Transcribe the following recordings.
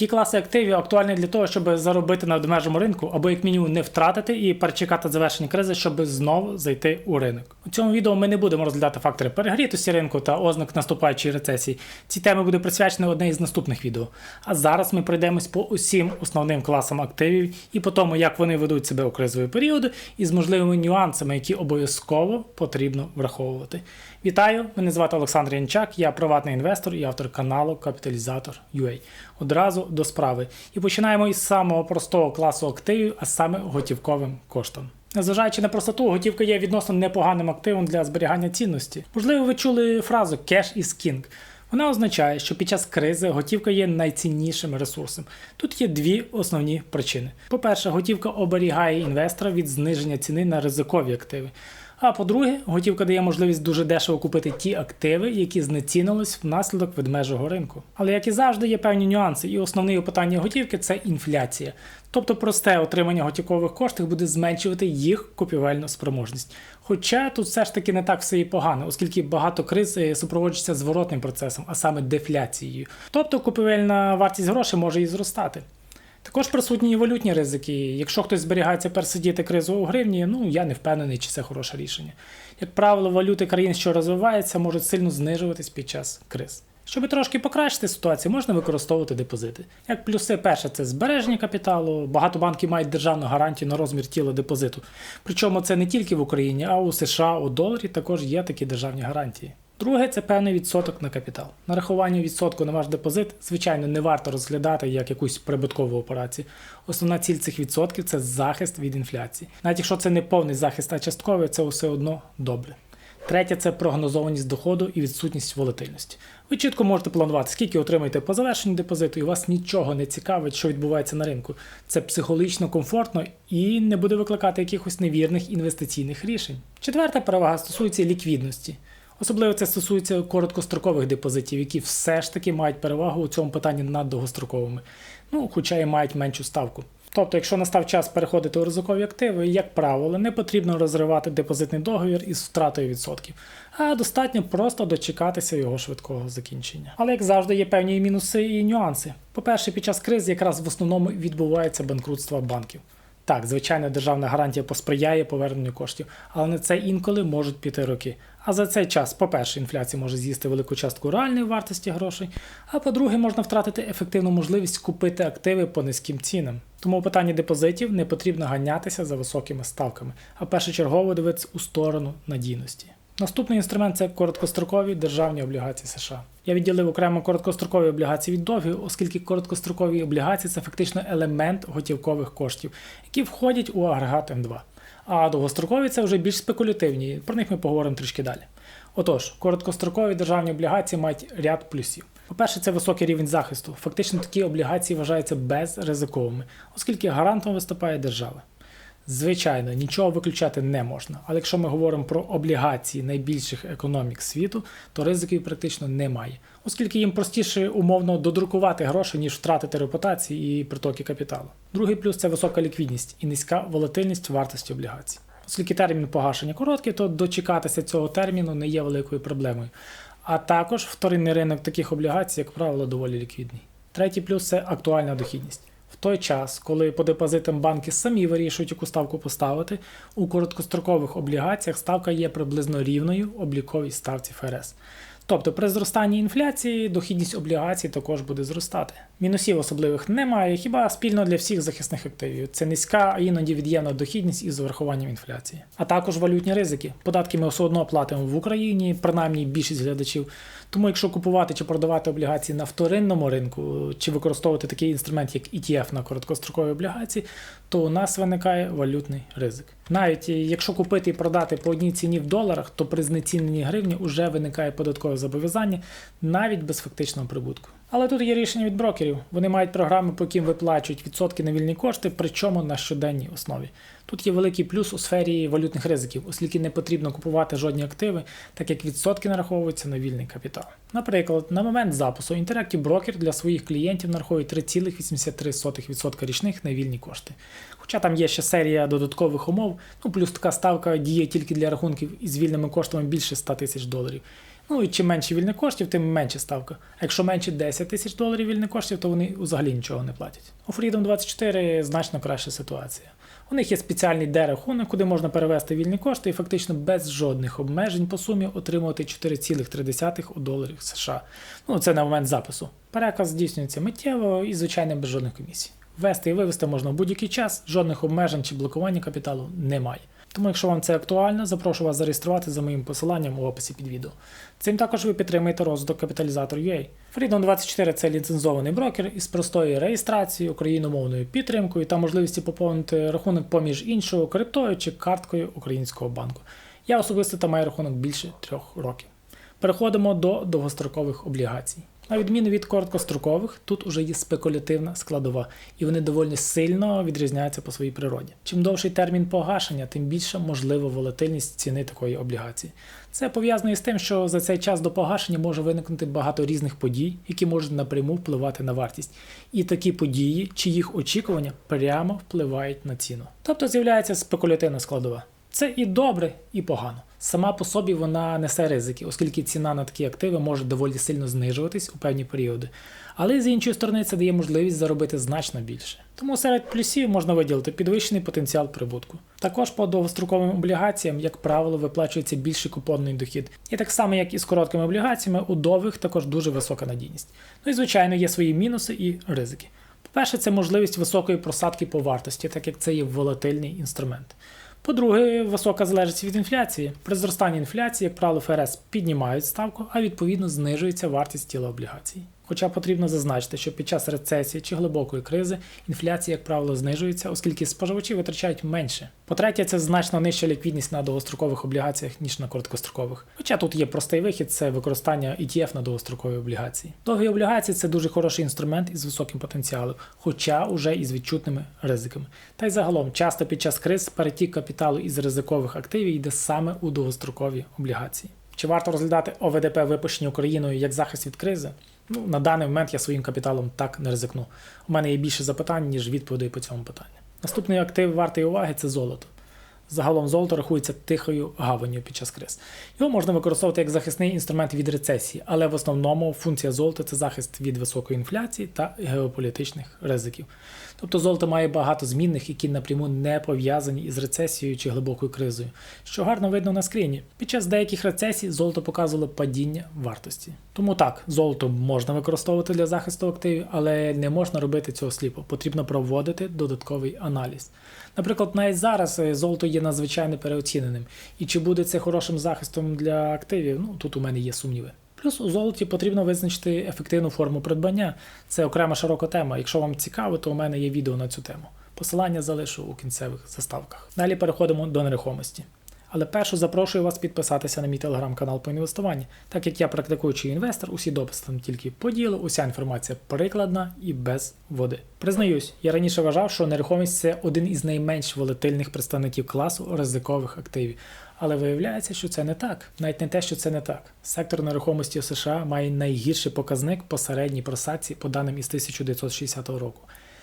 Які класи активів актуальні для того, щоб заробити на ведмежому ринку, або як мінімум не втратити і перечекати завершення кризи, щоб знову зайти у ринок. У цьому відео ми не будемо розглядати фактори перегрітості ринку та ознак наступаючої рецесії. Ці теми буде присвячені одне із наступних відео. А зараз ми пройдемось по усім основним класам активів і по тому, як вони ведуть себе у кризові періоди, і з можливими нюансами, які обов'язково потрібно враховувати. Вітаю! Мене звати Олександр Янчак, я приватний інвестор і автор каналу Капіталізатор UA. Одразу до справи. І починаємо із самого простого класу активів, а саме готівковим коштом. Незважаючи на простоту, готівка є відносно непоганим активом для зберігання цінності. Можливо, ви чули фразу «cash is king». Вона означає, що під час кризи готівка є найціннішим ресурсом. Тут є дві основні причини. По-перше, готівка оберігає інвестора від зниження ціни на ризикові активи. А по-друге, готівка дає можливість дуже дешево купити ті активи, які знецінились внаслідок ведмежого ринку. Але як і завжди, є певні нюанси, і основне питання готівки це інфляція. Тобто просте отримання готівкових коштів буде зменшувати їх купівельну спроможність. Хоча тут все ж таки не так все і погано, оскільки багато криз е, супроводжується зворотним процесом, а саме дефляцією. Тобто купівельна вартість грошей може і зростати. Також присутні і валютні ризики. Якщо хтось зберігається пересидіти кризу у гривні, ну я не впевнений, чи це хороше рішення. Як правило, валюти країн, що розвиваються, можуть сильно знижуватись під час криз. Щоб трошки покращити ситуацію, можна використовувати депозити. Як плюси, перше, це збереження капіталу. Багато банків мають державну гарантію на розмір тіла депозиту. Причому це не тільки в Україні, а у США, у доларі також є такі державні гарантії. Друге, це певний відсоток на капітал. Нарахування відсотку на ваш депозит, звичайно, не варто розглядати як якусь прибуткову операцію. Основна ціль цих відсотків це захист від інфляції. Навіть якщо це не повний захист, а частковий, це все одно добре. Третє це прогнозованість доходу і відсутність волатильності. Ви чітко можете планувати, скільки отримаєте по завершенню депозиту, і вас нічого не цікавить, що відбувається на ринку. Це психологічно комфортно і не буде викликати якихось невірних інвестиційних рішень. Четверта перевага стосується ліквідності. Особливо це стосується короткострокових депозитів, які все ж таки мають перевагу у цьому питанні над довгостроковими, ну хоча і мають меншу ставку. Тобто, якщо настав час переходити у ризикові активи, як правило, не потрібно розривати депозитний договір із втратою відсотків, а достатньо просто дочекатися його швидкого закінчення. Але як завжди, є певні мінуси і нюанси. По-перше, під час кризи якраз в основному відбувається банкрутство банків. Так, звичайно, державна гарантія посприяє поверненню коштів, але на це інколи можуть піти роки. А за цей час, по-перше, інфляція може з'їсти велику частку реальної вартості грошей, а по-друге, можна втратити ефективну можливість купити активи по низьким цінам. Тому у питанні депозитів не потрібно ганятися за високими ставками, а першочергово дивитися у сторону надійності. Наступний інструмент це короткострокові державні облігації США. Я відділив окремо короткострокові облігації від довгих, оскільки короткострокові облігації це фактично елемент готівкових коштів, які входять у агрегат М2. А довгострокові це вже більш спекулятивні, про них ми поговоримо трішки далі. Отож, короткострокові державні облігації мають ряд плюсів. По-перше, це високий рівень захисту. Фактично такі облігації вважаються безризиковими, оскільки гарантом виступає держава. Звичайно, нічого виключати не можна, але якщо ми говоримо про облігації найбільших економік світу, то ризиків практично немає, оскільки їм простіше умовно додрукувати гроші, ніж втратити репутації і притоки капіталу. Другий плюс це висока ліквідність і низька волатильність вартості облігацій. Оскільки термін погашення короткий, то дочекатися цього терміну не є великою проблемою. А також вторинний ринок таких облігацій, як правило, доволі ліквідний. Третій плюс це актуальна дохідність В той час, коли по депозитам банки самі вирішують, яку ставку поставити, у короткострокових облігаціях ставка є приблизно рівною обліковій ставці ФРС. Тобто при зростанні інфляції дохідність облігацій також буде зростати. Мінусів особливих немає, хіба спільно для всіх захисних активів. Це низька, а іноді від'ємна дохідність із врахуванням інфляції. А також валютні ризики. Податки ми все одно платимо в Україні, принаймні більшість глядачів. Тому, якщо купувати чи продавати облігації на вторинному ринку, чи використовувати такий інструмент, як ETF на короткострокові облігації, то у нас виникає валютний ризик. Навіть якщо купити і продати по одній ціні в доларах, то при знеціненні гривні вже виникає податкове зобов'язання навіть без фактичного прибутку. Але тут є рішення від брокерів. Вони мають програми, по яким виплачують відсотки на вільні кошти, причому на щоденній основі. Тут є великий плюс у сфері валютних ризиків, оскільки не потрібно купувати жодні активи, так як відсотки нараховуються на вільний капітал. Наприклад, на момент запису Interactive Broker для своїх клієнтів нараховує 3,83% річних на вільні кошти. Хоча там є ще серія додаткових умов, ну плюс така ставка діє тільки для рахунків із вільними коштами більше 100 тисяч доларів. Ну і чим менше вільних коштів, тим менше ставка. А якщо менше 10 тисяч доларів вільних коштів, то вони взагалі нічого не платять. У Freedom 24 значно краща ситуація. У них є спеціальний дерахунок, куди можна перевести вільні кошти і фактично без жодних обмежень по сумі отримувати 4,3 у доларів США. Ну це на момент запису. Переказ здійснюється миттєво і звичайно без жодних комісій. Ввести і вивести можна в будь-який час, жодних обмежень чи блокування капіталу немає. Тому, якщо вам це актуально, запрошую вас зареєструвати за моїм посиланням у описі під відео. Цим також ви підтримуєте розвиток капіталізатор UA. Freedom 24 це ліцензований брокер із простою реєстрацією, україномовною підтримкою та можливістю поповнити рахунок поміж іншого криптою чи карткою українського банку. Я особисто там маю рахунок більше трьох років. Переходимо до довгострокових облігацій. На відміну від короткострокових, тут уже є спекулятивна складова, і вони доволі сильно відрізняються по своїй природі. Чим довший термін погашення, тим більша можлива волатильність ціни такої облігації. Це пов'язано із тим, що за цей час до погашення може виникнути багато різних подій, які можуть напряму впливати на вартість. І такі події чи їх очікування прямо впливають на ціну. Тобто з'являється спекулятивна складова. Це і добре, і погано. Сама по собі вона несе ризики, оскільки ціна на такі активи може доволі сильно знижуватись у певні періоди. Але з іншої сторони це дає можливість заробити значно більше. Тому серед плюсів можна виділити підвищений потенціал прибутку. Також по довгостроковим облігаціям, як правило, виплачується більший купонний дохід. І так само, як і з короткими облігаціями, у довгих також дуже висока надійність. Ну і звичайно є свої мінуси і ризики. По-перше, це можливість високої просадки по вартості, так як це є волатильний інструмент. По-друге, висока залежність від інфляції. При зростанні інфляції, як правило, ФРС піднімають ставку, а відповідно знижується вартість тіла облігацій. Хоча потрібно зазначити, що під час рецесії чи глибокої кризи інфляція, як правило, знижується, оскільки споживачі витрачають менше. По-третє, це значно нижча ліквідність на довгострокових облігаціях, ніж на короткострокових. Хоча тут є простий вихід, це використання ETF на довгострокові облігації. Довгі облігації це дуже хороший інструмент із високим потенціалом, хоча уже із відчутними ризиками. Та й загалом, часто під час криз перетік капіталу із ризикових активів йде саме у довгострокові облігації. Чи варто розглядати ОВДП випущені Україною як захист від кризи? Ну, на даний момент я своїм капіталом так не ризикну. У мене є більше запитань, ніж відповідей по цьому питанню. Наступний актив вартий уваги це золото. Загалом золото рахується тихою гаванню під час криз. Його можна використовувати як захисний інструмент від рецесії, але в основному функція золота це захист від високої інфляції та геополітичних ризиків. Тобто золото має багато змінних, які напряму не пов'язані із рецесією чи глибокою кризою, що гарно видно на скріні. Під час деяких рецесій золото показувало падіння вартості. Тому так, золото можна використовувати для захисту активів, але не можна робити цього сліпо. Потрібно проводити додатковий аналіз. Наприклад, навіть зараз е, золото є надзвичайно переоціненим. І чи буде це хорошим захистом для активів? Ну тут у мене є сумніви. Плюс у золоті потрібно визначити ефективну форму придбання. Це окрема широка тема. Якщо вам цікаво, то у мене є відео на цю тему. Посилання залишу у кінцевих заставках. Далі переходимо до нерухомості. Але першу запрошую вас підписатися на мій телеграм-канал по інвестуванню, так як я практикуючий інвестор, усі дописи там тільки по ділу, уся інформація прикладна і без води. Признаюсь, я раніше вважав, що нерухомість це один із найменш волатильних представників класу ризикових активів. Але виявляється, що це не так. Навіть не те, що це не так. Сектор нерухомості у США має найгірший показник по середній просадці по даним із 1960 року.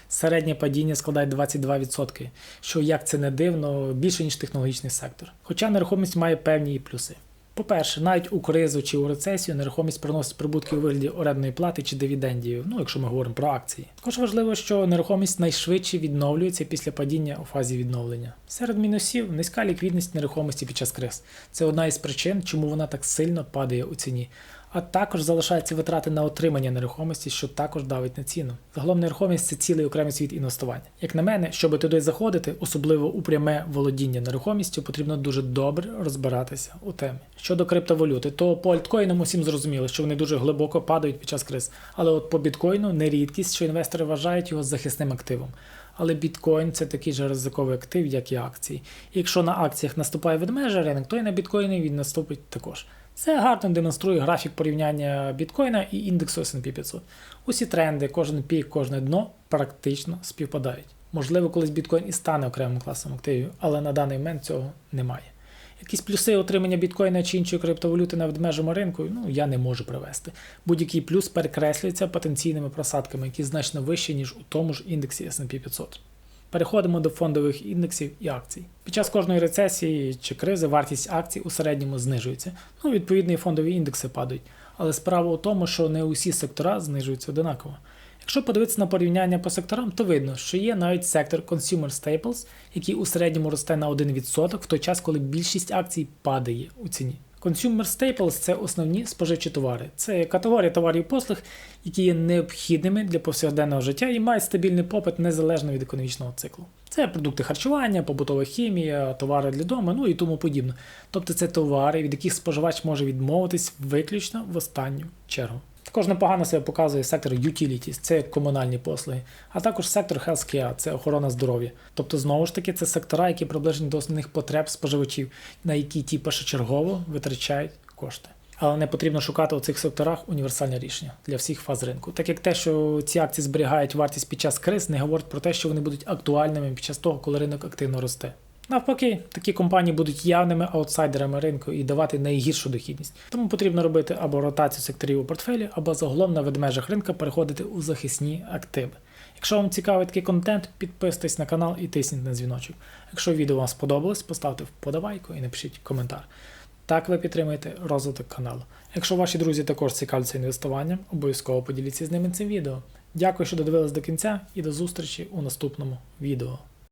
Середнє падіння складає 22%, що як це не дивно, більше ніж технологічний сектор. Хоча нерухомість має певні і плюси. По-перше, навіть у кризу чи у рецесію нерухомість приносить прибутки у вигляді орендної плати чи дивідендів, ну якщо ми говоримо про акції. Також важливо, що нерухомість найшвидше відновлюється після падіння у фазі відновлення. Серед мінусів низька ліквідність нерухомості під час криз. Це одна із причин, чому вона так сильно падає у ціні. А також залишаються витрати на отримання нерухомості, що також давить на ціну. Загалом нерухомість це цілий окремий світ інвестування. Як на мене, щоб туди заходити, особливо у пряме володіння нерухомістю, потрібно дуже добре розбиратися у темі. Щодо криптовалюти, то по альткоїнам усім зрозуміло, що вони дуже глибоко падають під час криз. Але от по біткоїну не рідкість, що інвестори вважають його захисним активом. Але біткоін це такий же ризиковий актив, як і акції. І якщо на акціях наступає ведмежа ринок, то і на біткоїні він наступить також. Це гарно демонструє графік порівняння біткоїна і індексу SP 500. Усі тренди, кожен пік, кожне дно практично співпадають. Можливо, колись біткоін і стане окремим класом активів, але на даний момент цього немає. Якісь плюси отримання біткоїна чи іншої криптовалюти на ведмежому ринку ну, я не можу привести. Будь-який плюс перекреслюється потенційними просадками, які значно вищі, ніж у тому ж індексі SP 500. Переходимо до фондових індексів і акцій. Під час кожної рецесії чи кризи вартість акцій у середньому знижується. Ну, відповідно, і фондові індекси падають. Але справа у тому, що не усі сектора знижуються одинаково. Якщо подивитися на порівняння по секторам, то видно, що є навіть сектор Consumer Staples, який у середньому росте на 1% в той час, коли більшість акцій падає у ціні. Consumer Staples – це основні споживчі товари. Це категорія товарів і послуг, які є необхідними для повсякденного життя і мають стабільний попит незалежно від економічного циклу. Це продукти харчування, побутова хімія, товари для дому, ну і тому подібне. Тобто це товари, від яких споживач може відмовитись виключно в останню чергу. Також непогано себе показує сектор utilities, це комунальні послуги, а також сектор healthcare, це охорона здоров'я. Тобто, знову ж таки, це сектора, які приближені до основних потреб споживачів, на які ті першочергово витрачають кошти. Але не потрібно шукати у цих секторах універсальне рішення для всіх фаз ринку, так як те, що ці акції зберігають вартість під час криз, не говорить про те, що вони будуть актуальними під час того, коли ринок активно росте. Навпаки, такі компанії будуть явними аутсайдерами ринку і давати найгіршу дохідність. Тому потрібно робити або ротацію секторів у портфелі, або загалом на ведмежах ринку переходити у захисні активи. Якщо вам цікавий такий контент, підписуйтесь на канал і тисніть на дзвіночок. Якщо відео вам сподобалось, поставте вподобайку і напишіть коментар. Так ви підтримуєте розвиток каналу. Якщо ваші друзі також цікавляться інвестуванням, обов'язково поділіться з ними цим відео. Дякую, що додивились до кінця, і до зустрічі у наступному відео.